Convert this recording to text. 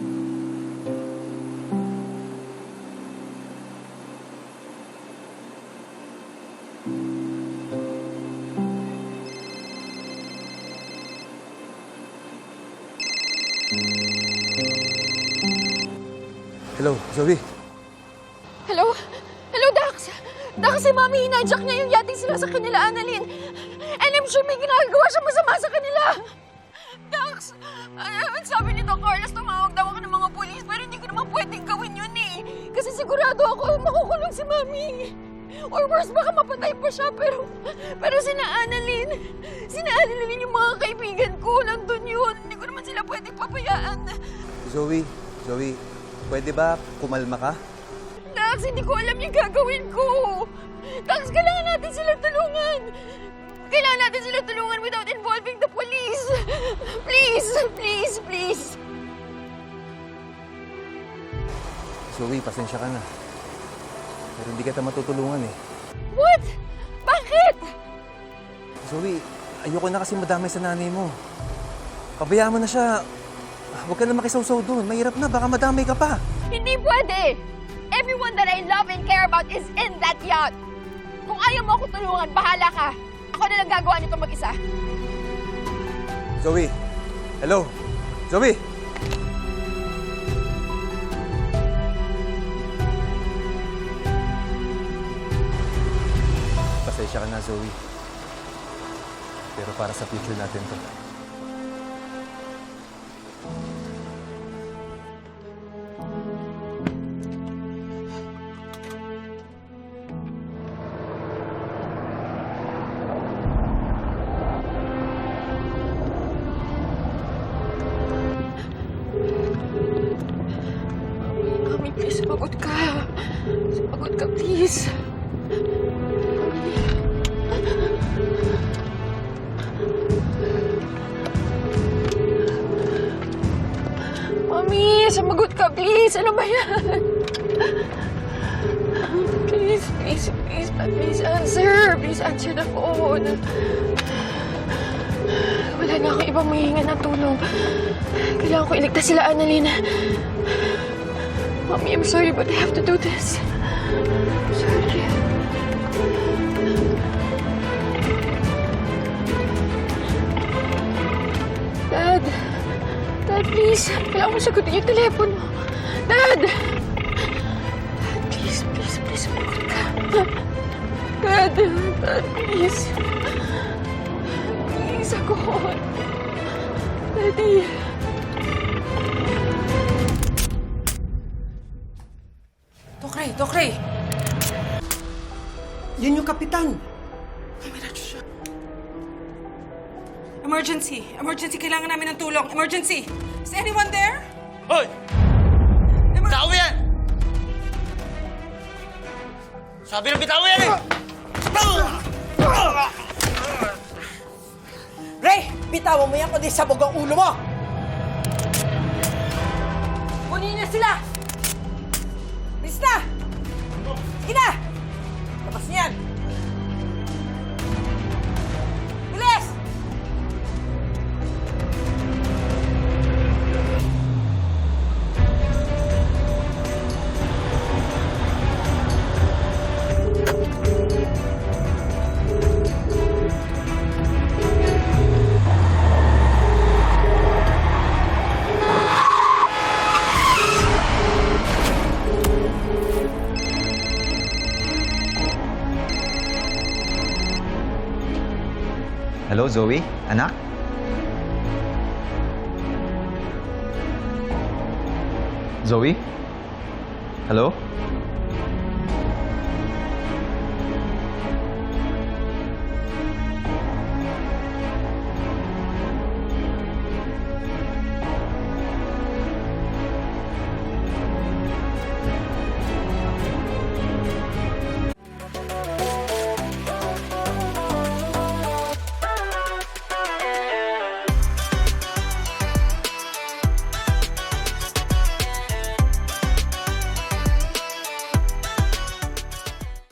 Hello, Zoe. Hello? Hello, Dax? Dax, si Mami, hinajak niya yung yating sila sa kanila, Annalyn. And I'm sure may ginagawa siya masama sa kanila. Dax, uh, sabi ni Doc Carlos, tumawag daw ako ng mga polis, pero hindi ko naman pwedeng gawin yun eh. Kasi sigurado ako makukulong si Mami. Or worse, baka mapatay pa siya, pero... Pero sina Annalyn, sina Annalyn yung mga kaibigan ko, nandun yun. Hindi ko naman sila pwedeng papayaan. Zoe, Zoe, pwede ba kumalma ka? Dax, hindi ko alam yung gagawin ko. Dax, kailangan natin sila tulungan. Kailangan natin sila tulungan without. Please, please, please. Zoe, pasensya ka na. Pero hindi kita matutulungan eh. What? Bakit? Zoe, ayoko na kasi madamay sa nanay mo. Pabayaan mo na siya. Huwag ka na makisawsaw doon. Mahirap na, baka madamay ka pa. Hindi pwede. Everyone that I love and care about is in that yacht. Kung ayaw mo ako tulungan, bahala ka. Ako na lang gagawa nito mag-isa. Zoe, hello? Zoe! Pasensya ka na, Zoe. Pero para sa future natin to. Please, sumagot ka. Sumagot ka, please. Mami, sumagot ka, please. Ano ba yan? Please, please, please, please answer. Please answer the phone. Wala na akong ibang mahinga ng tulong. Kailangan ko iligtas sila, Annalyn. Mommy, I'm sorry, but I have to do this. Dad! Dad, please. Kailangan ko sagutin yung telepono. Dad! Dad, please, please, please, sumagot ka. Dad, Dad, please. Please, ako. Daddy. Dokray, Dokray! Yun yung kapitan. Emergency! Emergency! Kailangan namin ng tulong! Emergency! Is anyone there? Hoy! Emer- Bitaw yan! Sabi ng bitaw yan eh! Ray! Bitawan mo yan kundi sabog ang ulo mo! Kunin na sila! Isna! Ina! Lepas nian! Hello, Zoe? Anak? Zoe? Hello?